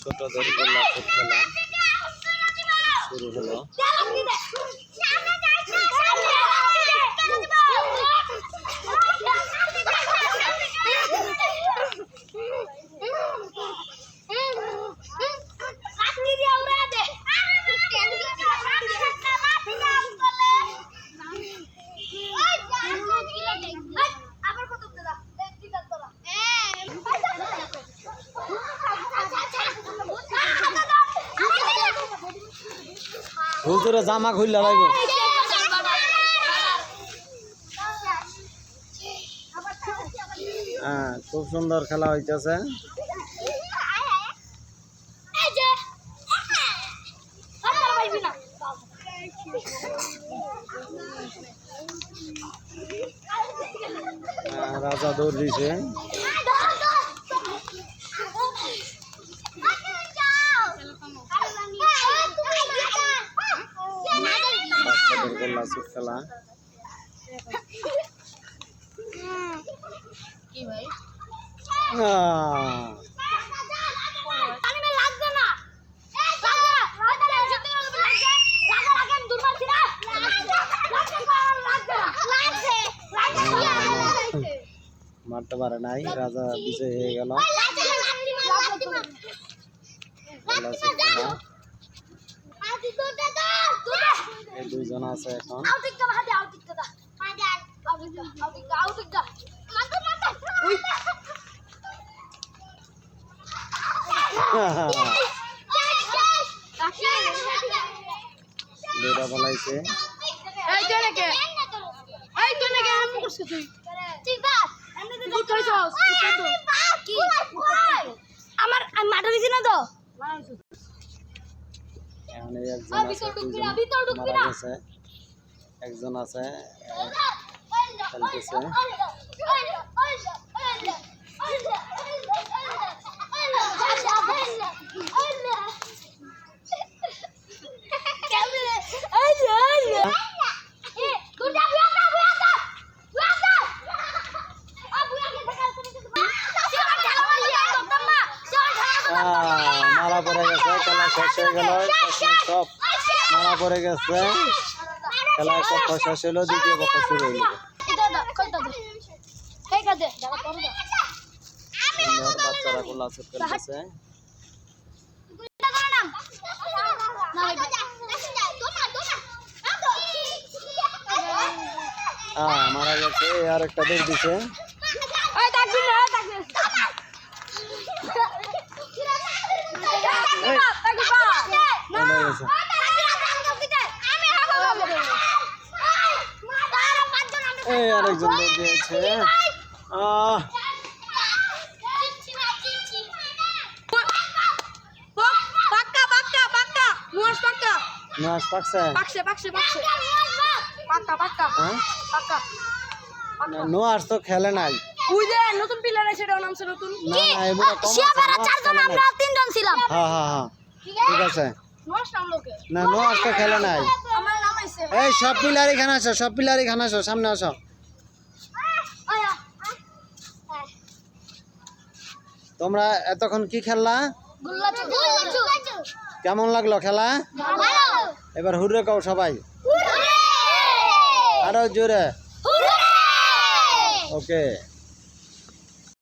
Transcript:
ছোটদের চোট খেলা শুরু হলো। হুজুরে জামা খুললে লাগবো হ্যাঁ খুব সুন্দর খেলা হইতেছে। হ্যাঁ, রাজা দৌড় দিছে। গোল্লা চোট খেলা মারতে পারে নাই রাজা বিজয় হয়ে গেল। খেলা এই দুইজন আছে এখন। দুইটা বলাইছে এই তো নাকি এই তো নাকি আমি করছিস তুই তুই কইছস কি আমার আমি মাঠে দিছি না তো এখন একজন আছে মারা গেছে একজন আছে খেলতেছে শেষ হয়ে গেল সব মারা পড়ে গেছে। খেলার পক্ষ শেষ হলো দ্বিতীয় পক্ষ শুরু বাচ্চারা খেলতেছে মারা গেছে আর একটা দৌড় দিছে। এই আরেকজন দৌড় দিয়েছে। পাকছে পাকছে? পাকছে পাকছে হ্যাঁ তো খেলে নাই। ওই যে নতুন প্লেয়ার আছে নামছে নতুন না না এবারে কম আছে নোয়ার্স খেলে নাই। তিনজন ছিলাম। হ্যাঁ হ্যাঁ হ্যাঁ ঠিক আছে। নষ্ট নাম লোকে না তো খেলে নাই। এই সব পিলার এখানে আসো সব পিলার এখানে আসো সামনে আসো। তোমরা এতক্ষণ কি খেললা? কেমন লাগল খেলা? এবার হুররে কও সবাই। আরও জোরে। ওকে।